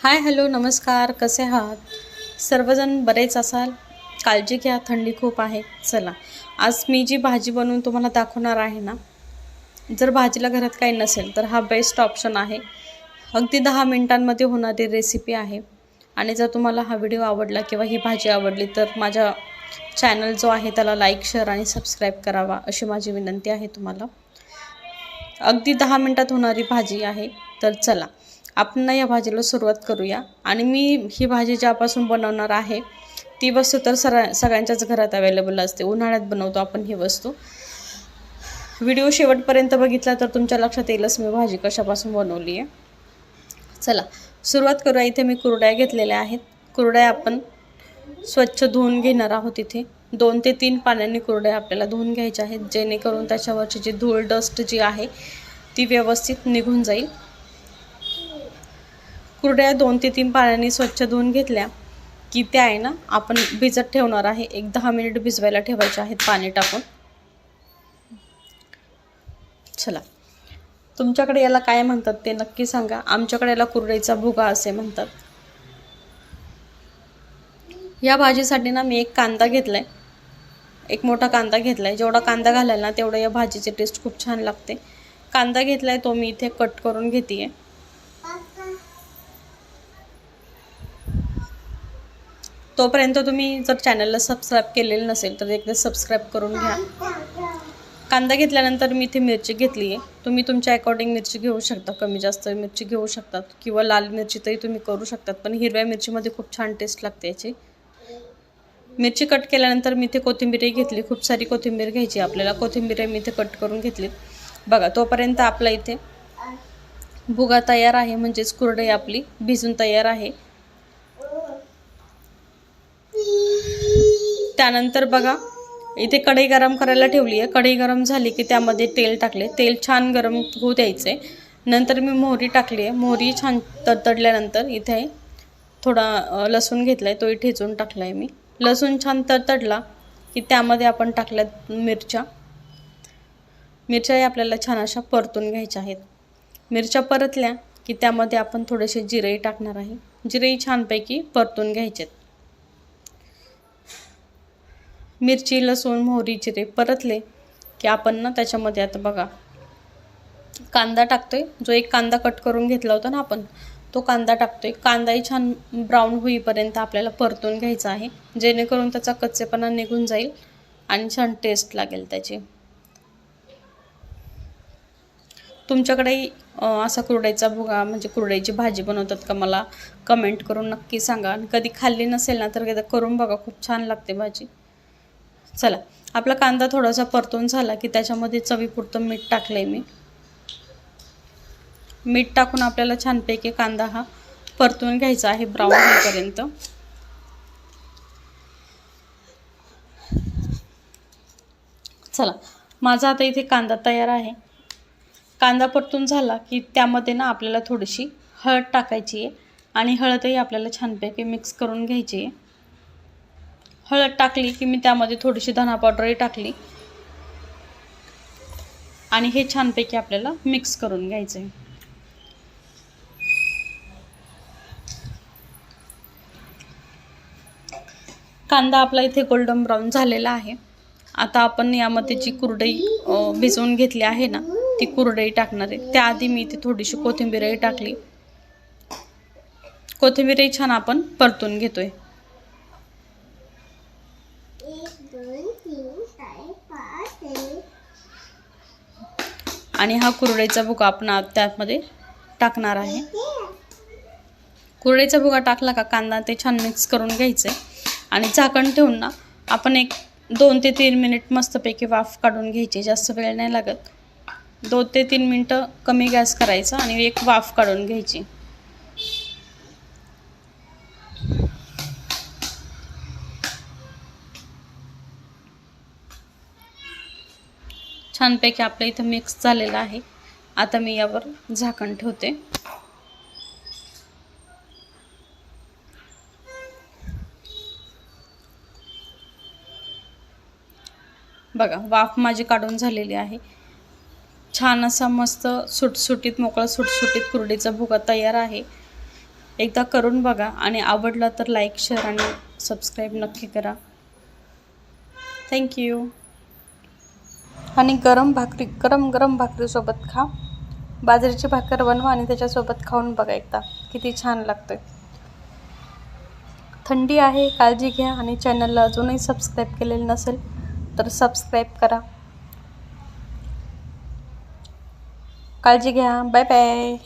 Hi hello नमस्कार. कसे आहात? सर्वजण बरेच असाल? काळजी घ्या थंडी खूप आहे. चला. आज मी जी भाजी बनवून तुम्हाला दाखवणार आहे ना जर भाजीला घरात काही नसेल तर हा बेस्ट ऑप्शन आहे. अगदी दहा मिनिटांमध्ये होणारी रेसिपी आहे. आणि जर तुम्हाला हा व्हिडिओ आवडला किंवा ही भाजी आवडली तर माझ्या चॅनल जो आहे त्याला लाईक शेअर आणि सबस्क्राईब करावा अशी माझी विनंती आहे तुम्हाला. अगदी दहा मिनटात होणारी भाजी आहे तर चला. आपण या भाजीला सुरुवात करूया. आणि मी ही भाजी ज्यापासून बनवणार आहे ती वस्तू तर सरा सगळ्यांच्याच घरात अवेलेबल असते. उन्हाळ्यात बनवतो आपण ही वस्तू. व्हिडिओ शेवटपर्यंत बघितला तर तुमच्या लक्षात येईलच मी भाजी कशापासून बनवली आहे. चला सुरुवात करूया. इथे मी कुरड्या घेतलेल्या आहेत. कुरड्या आपण स्वच्छ धुवून घेणार आहोत इथे. दोन ते तीन पाण्याने कुरड्या आपल्याला धुवून घ्यायच्या आहेत. जेणेकरून त्याच्यावरची जी धूळ डस्ट जी आहे ती व्यवस्थित निघून जाईल. कुरड्या दोन ते तीन पाण्याने स्वच्छ धुवून घेतल्या की त्या आहे ना आपण भिजत ठेवणार आहे. एक दहा मिनिट भिजवायला ठेवायचे आहेत पाणी टाकून. चला. तुमच्याकडे याला काय म्हणतात ते नक्की सांगा. आमच्याकडे याला कुरडईचा भुगा असे म्हणतात. या भाजीसाठी ना मी एक कांदा घेतलाय. एक मोठा कांदा घेतलाय. जेवढा कांदा घालायला ना तेवढं या भाजीची टेस्ट खूप छान लागते. कांदा घेतलाय तो मी इथे कट करून घेते तोपर्यंत तुम्ही जर चॅनलला सबस्क्राईब केलेलं नसेल तर एकदा सबस्क्राईब करून घ्या. कांदा घेतल्यानंतर मी इथे मिरची घेतली आहे तुम्ही तुमच्या अकॉर्डिंग मिरची घेऊ शकता. कमी जास्त मिरची घेऊ शकतात किंवा लाल मिरची तरी तुम्ही करू शकतात. पण हिरव्या मिरचीमध्ये खूप छान टेस्ट लागते याची. मिरची कट केल्यानंतर मी इथे कोथिंबीरही घेतली. खूप सारी कोथिंबीर घ्यायची. आपल्याला कोथिंबीर मी इथे कट करून घेतली बघा तोपर्यंत आपला इथे भुगा तयार आहे. म्हणजेच कुरडई आपली भिजून तयार आहे. त्यानंतर बघा इथे कढई गरम करायला ठेवली आहे. कढई गरम झाली की त्यामध्ये तेल टाकले. तेल छान गरम होऊ द्यायचे. नंतर मी मोहरी टाकली आहे. मोहरी छान तडतडल्यानंतर इथे थोडा लसूण घेतला आहे तोही ठेचून टाकला आहे मी. लसूण छान तडतडला की त्यामध्ये आपण टाकल्यात मिरच्या. मिरच्याही आपल्याला छान अशा परतून घ्यायच्या आहेत. मिरच्या परतल्या की त्यामध्ये आपण थोडेसे जिरेही टाकणार आहे. जिरेही छानपैकी परतून घ्यायचेत. मिरची लसूण मोहरी जिरे परतले की आपण ना त्याच्यामध्ये आता बघा कांदा टाकतोय. जो एक कांदा कट करून घेतला होता ना आपण तो कांदा टाकतोय. कांदाही छान ब्राऊन होईपर्यंत आपल्याला परतून घ्यायचा आहे. जेणेकरून त्याचा कच्चेपणा निघून जाईल आणि छान टेस्ट लागेल त्याची. तुमच्याकडेही असा कुरडईचा भुगा म्हणजे कुरडईची भाजी बनवतात का मला कमेंट करून नक्की सांगा. आणि कधी खाल्ली नसेल ना तर एकदा करून बघा. खूप छान लागते भाजी. चला आपला कांदा थोडासा परतून झाला की त्याच्यामध्ये चवीपुरतं मीठ टाकलं आहे मी. मीठ टाकून आपल्याला छानपैकी कांदा हा परतून घ्यायचा आहे ब्राऊन होईपर्यंत. चला माझा आता इथे कांदा तयार आहे. कांदा परतून झाला की त्यामध्ये ना आपल्याला थोडीशी हळद टाकायची आहे आणि हळदही आपल्याला छानपैकी मिक्स करून घ्यायची आहे. हळद टाकली की मी त्यामध्ये थोडीशी धना पावडरही टाकली. आणि हे छानपैकी आपल्याला मिक्स करून घ्यायचं आहे कांदा आपला इथे गोल्डन ब्राऊन झालेला आहे. आता आपण यामध्ये जी कुरडई भिजवून घेतली आहे ना ती कुरडई टाकणार आहे. त्याआधी मी इथे थोडीशी कोथिंबीरही टाकली. कोथिंबीरही छान आपण परतून घेतोय. आणि हा कुरडईचा भुगा आपण त्यामध्ये टाकणार आहे. कुरडईचा भुगा टाकला का कांदा ते छान मिक्स करून घ्यायचं आणि झाकण ठेवून ना आपण एक दोन ते तीन मिनिट मस्तपैकी वाफ काढून घ्यायची जास्त वेळ नाही लागत. दोन ते तीन मिनटं कमी गॅस करायचा आणि एक वाफ काढून घ्यायची. छानपैकी आपल्या इथं मिक्स झालेलं आहे. आता मी यावर झाकण ठेवते. बघा वाफ माझी काढून झालेली आहे. छान असा मस्त सुटसुटीत मोकळा सुटसुटीत कुरडीचा भुगा तयार आहे. एकदा करून बघा आणि आवडला तर लाईक शेअर आणि सबस्क्राईब नक्की करा. थँक्यू आणि गरम भाकरी गरम गरम भाकरीसोबत खा. बाजरीची भाकर बनवा आणि त्याच्यासोबत खाऊन बघा एकदा. किती छान लागतं थंडी आहे काळजी घ्या आणि चॅनलला अजूनही सबस्क्राईब केलेलं नसेल तर सबस्क्राईब करा. काळजी घ्या. Bye bye